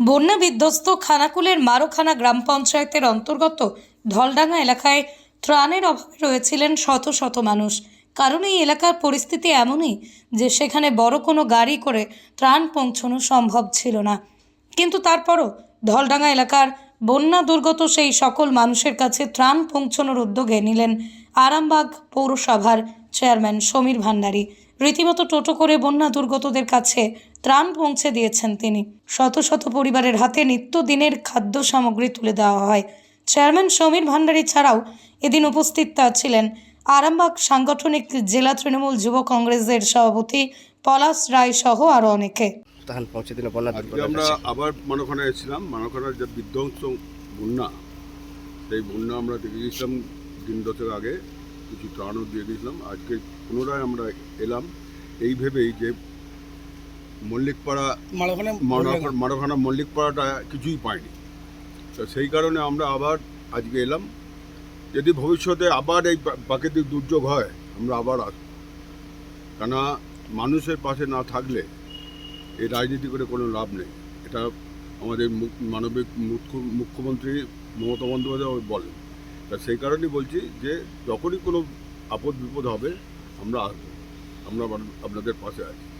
বন্যা বিধ্বস্ত খানাকুলের মারোখানা গ্রাম পঞ্চায়েতের অন্তর্গত ধলডাঙ্গা এলাকায় ত্রাণের অভাবে রয়েছিলেন শত শত মানুষ। কারণ এই এলাকার পরিস্থিতি এমনই যে সেখানে বড় কোনো গাড়ি করে ত্রাণ পৌঁছানো সম্ভব ছিল না। কিন্তু তারপরও ধলডাঙ্গা এলাকার বন্যা দুর্গত সেই সকল মানুষের কাছে ত্রাণ পৌঁছানোর উদ্যোগে নিলেন আরামবাগ পৌরসভার চেয়ারম্যান সমীর ভান্ডারী। রীতিমতো টোটো করে বন্যা দুর্গতদের কাছে ত্রাণ পৌঁছে দিয়েছেন তিনি। শত শত পরিবারের হাতে নিত্যদিনের খাদ্য সামগ্রী তুলে দেওয়া হয়। চেয়ারম্যান সমীর ভান্ডারী ছাড়াও এদিন উপস্থিত ছিলেন আরামবাগ সাংগঠনিক জেলা তৃণমূল যুব কংগ্রেসের সভাপতি পলাশ রায় সহ আরও অনেকে। তাহান পৌঁছে দিল বন্যা আমরা আবার মানখানা এসেছিলাম। মানখানার যে বিধ্বংস বন্যা সেই বন্যা আমরা দেখে গেছিলাম দিন দশেক আগে। কিছু ত্রাণও দিয়ে দিয়েছিলাম। আজকে পুনরায় আমরা এলাম। এই ভেবেই যে মল্লিকপাড়া মানখানা মল্লিকপাড়াটা কিছুই পায়নি। তো সেই কারণে আমরা আবার আজকে এলাম। যদি ভবিষ্যতে আবার এই প্রাকৃতিক দুর্যোগ হয় আমরা আবার আসব কেননা মানুষের পাশে না থাকলে এই রাজনীতি করে কোনো লাভ নেই। এটা আমাদের মানবিক মুখ্য- মুখ্যমন্ত্রী মমতা বন্দ্যোপাধ্যায় বলেন। তা সেই কারণেই বলছি যে যখনই কোনো আপদ বিপদ হবে আমরা আসব। আমরা আপনাদের পাশে আছি।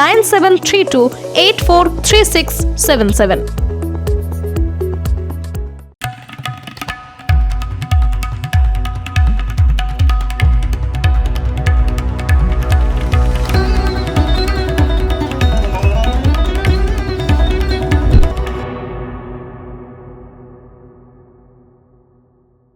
nine seven three two eight four three six seven seven